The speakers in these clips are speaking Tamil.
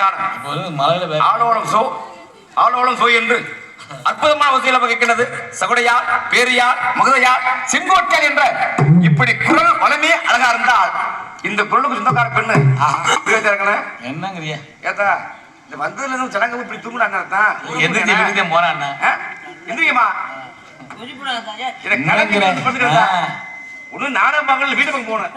காணும் ஆளோளம் சோ ஆளோளம் சோ என்று அற்புதமான வசதியில் வகிக்கின்றது. சகுடையார் பேரியார் மகதையார் செங்கோட்டையார் என்ற இப்படி குரல் வளமே அழகா இருந்தால் இந்த குரலுக்கு சொந்தக்கார பெண்ணு. என்னங்கிறியா? ஏத்தா இந்த வந்ததுல இருந்து ஜனங்க இப்படி தூங்குறாங்க தான் எந்திரிச்சு வீட்டுக்கே போறான் எந்திரிக்கமா ஒண்ணு நாடக மகள் வீட்டு பக்கம் போனேன்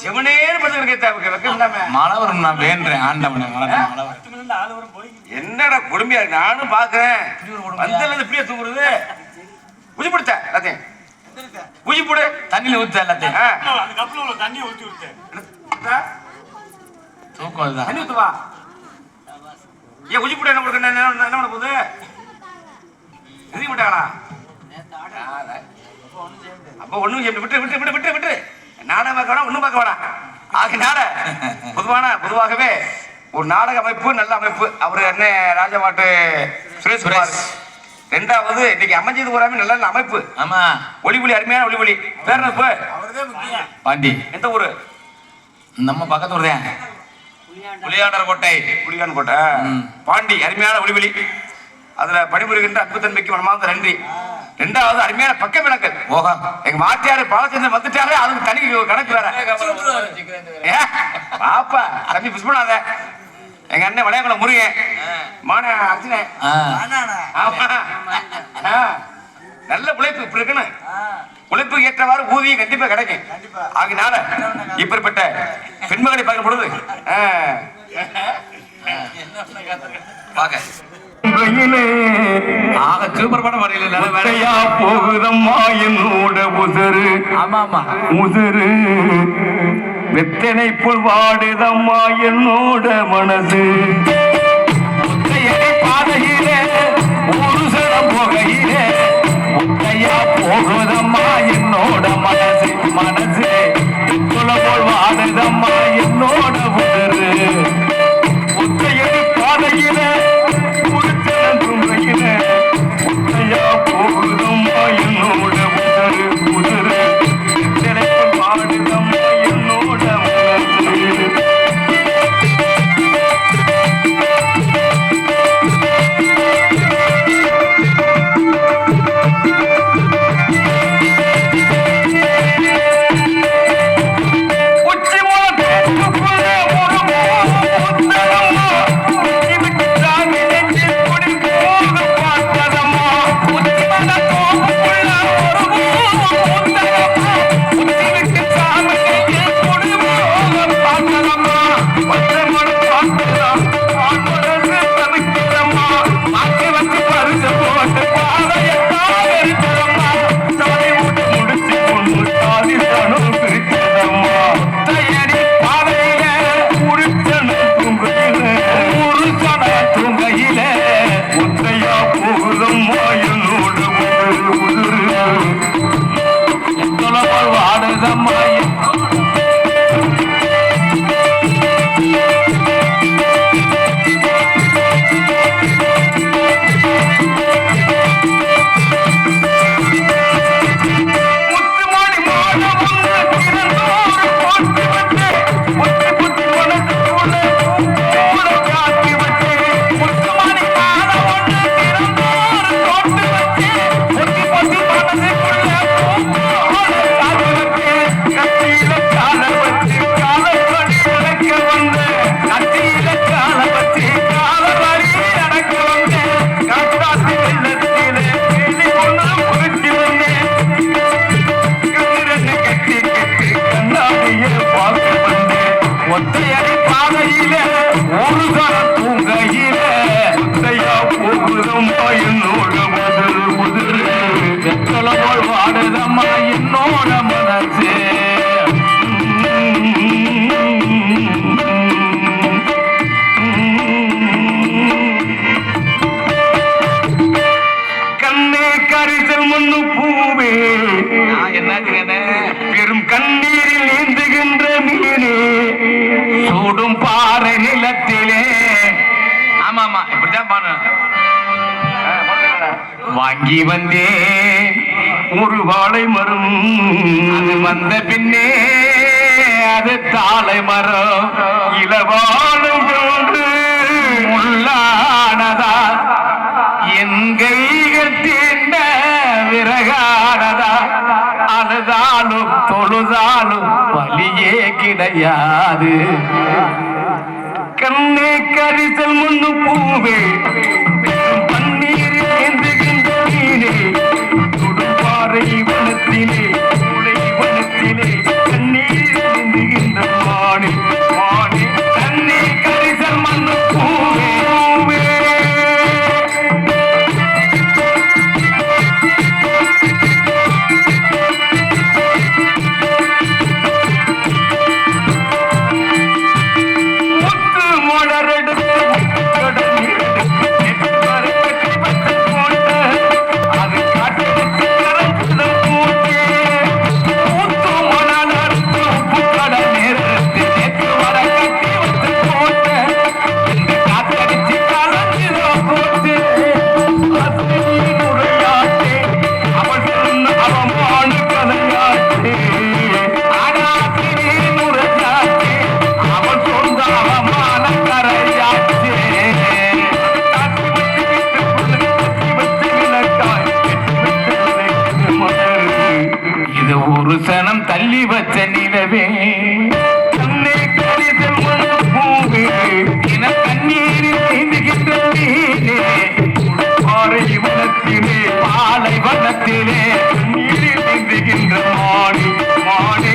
சிவனேன்னு படுத்துக்கிறேன் வைக்க இல்லாம? மழை வரும் நான் வேண்டேன் ஆண்டவனை. என்னடா கொடுமையா? இருக்கு நானும் பாக்குறேன். வந்ததுல இப்படியே தூங்குறது. பிடிச்ச எல்லாத்தையும். போடு. தண்ணியில ஊத்த எல்லாத்தையும். ஆ. அந்த கப்பல உள்ள தண்ணியை ஊத்தி தூக்கம் அதுதான் தண்ணி ஊத்து வா ஏன் உஜி போடு என்ன கொடுக்க என்ன பண்ண போகுது? மாட்டாங்களா அப்ப ஒண்ணும் விட்டு விட்டு விட்டு விட்டு. நாடகம் பார்க்க வேணாம் ஒண்ணும் பார்க்க வேணாம். ஆகினால பொதுவான பொதுவாகவே ஒரு நாடக அமைப்பு நல்ல அமைப்பு. அவர் என்ன ராஜமாட்டு சுரேஷ் சுரேஷ். ரெண்டாவது இன்னைக்கு அமைஞ்சது பூராமே நல்ல நல்ல அமைப்பு. ஆமா. ஒளி ஒளி அருமையான ஒளி ஒளி பேர் என்ன? பாண்டி. எந்த ஊரு? நம்ம பக்கத்து ஊர் தான் புளியாண்டர் கோட்டை. புலிகான் கோட்டை. பாண்டி அருமையான ஒளி ஒளி அதுல பணிபுரிகின்ற அன்பு தன்மைக்கு மனமார்ந்த நன்றி. ரெண்டாவது அருமையான பக்க விளக்கல் ஓகா எங்க மாட்டியாரு பாலச்சந்திரன் வந்துட்டாலே அதுக்கு தனி கணக்கு வேற. ஏ, பாப்பா தம்பி புஷ் பண்ணாத எங்க அண்ணன் வளையங்குளம் முருகன். மான அர்ஜுனன் நல்ல உழைப்பு இப்படி இருக்கணும் உழைப்புக்கு ஏற்றவாறு ஊதியம் கண்டிப்பா கிடைக்கும். ஆகினால இப்படிப்பட்ட பெண்மகளை பார்க்கும் பொழுது ஆ, பாக்க போகுதம்மா என்னோட உதறு ஆமா ஆமா உதறு வெத்தனை புல் வாடுதம்மா என்னோட மனது பாதையிலே ஒரு சடம் போகையிலே. முத்தையா போகுதம்மா என்னோட மனசு. மனசு. வெத்தலை போல் வாடுதம்மா என்னோட Come on. என்னாச்சுங்க பெரும் கண்ணீரில் நீந்துகின்ற மீனே சூடும் பாறை நிலத்திலே. ஆமா ஆமா இப்படிதான் பாடணும். வாங்கி வந்தேன் ஒரு வாழை மரம். அது வந்த பின்னே அது தாழை மரம். இளவாழும் கிடையாது. கண்ணே கரிசல் முன்னு பூவே மனம் தள்ளி வச்ச நிலவே. கண்ணே கண்ணி செல்வனம் பூவே. என கண்ணீரில் நீந்துகின்ற நீனே பாறை வனத்திலே பாலை வனத்திலே. கண்ணீரில் நீந்துகின்ற மாணி மாணி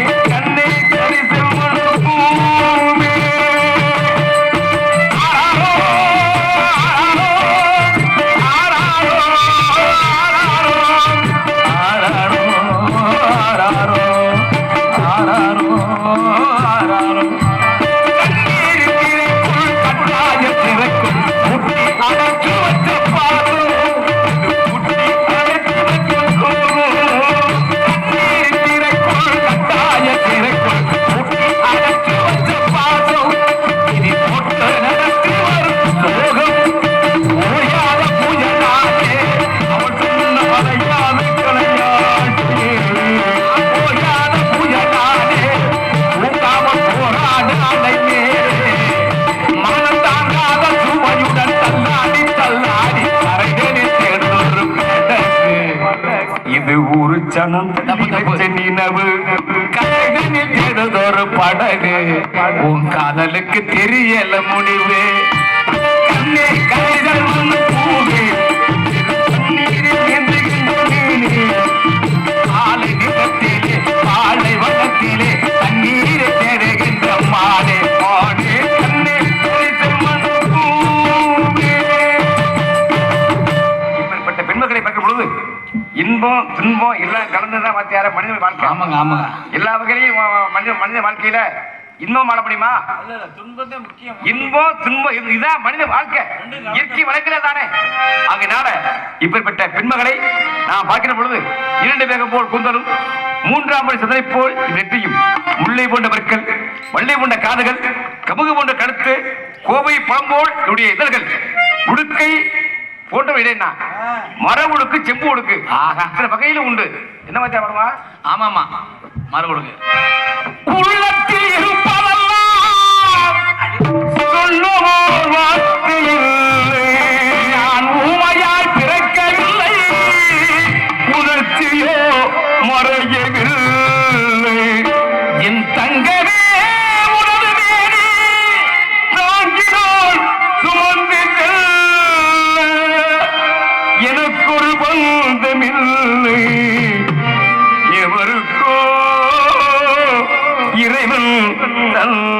அழகு உன் காதலுக்கு தெரியல முடிவு என்னமோ எல்லாம் கலந்துதான் வாத்தியார மனித வாழ்க்கை. ஆமாங்க ஆமாங்க. எல்லா வகையிலையும் மனித மனித வாழ்க்கையில இன்பம் வாழ முடியுமா? இன்பம் துன்பம் இதுதான் மனித வாழ்க்கை. இயற்கை வழக்கில தானே. அதனால இப்படிப்பட்ட பெண்மகளை நான் பார்க்கிற பொழுது இரண்டு வேகம் போல் கூந்தலும் மூன்றாம் மணி சிதறை போல் வெற்றியும் முல்லை போன்ற பற்கள் வள்ளை போன்ற காதுகள் கமுகு போன்ற கழுத்து கோவை பழம்போல் என்னுடைய இதழ்கள் உடுக்கை போட்டு விடேன்னா மர ஒழுக்கு செம்பு ஒழுக்கு அத்தனை வகையில உண்டு. என்ன மாதிரி ஆமா ஆமாமா மர ஒழுக்கு أن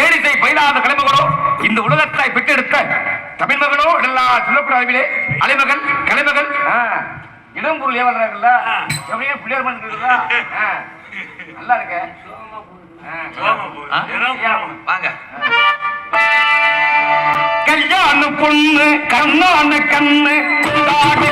ஏரிசை பயிலாத கலைமகளோ? இந்த உலகத்தை பெற்றெடுத்த தமிழ் மகனோ எல்லா சிறப்புறாவிலே அலைமகன் கலைமகள் இடம்பொருள் ஏவல்றாங்கல்ல எப்படியே பிள்ளையார் பண்ணுறீங்களா நல்லா இருக்க. கல்யாண பொண்ணு கண்ணான கண்ணு தாடி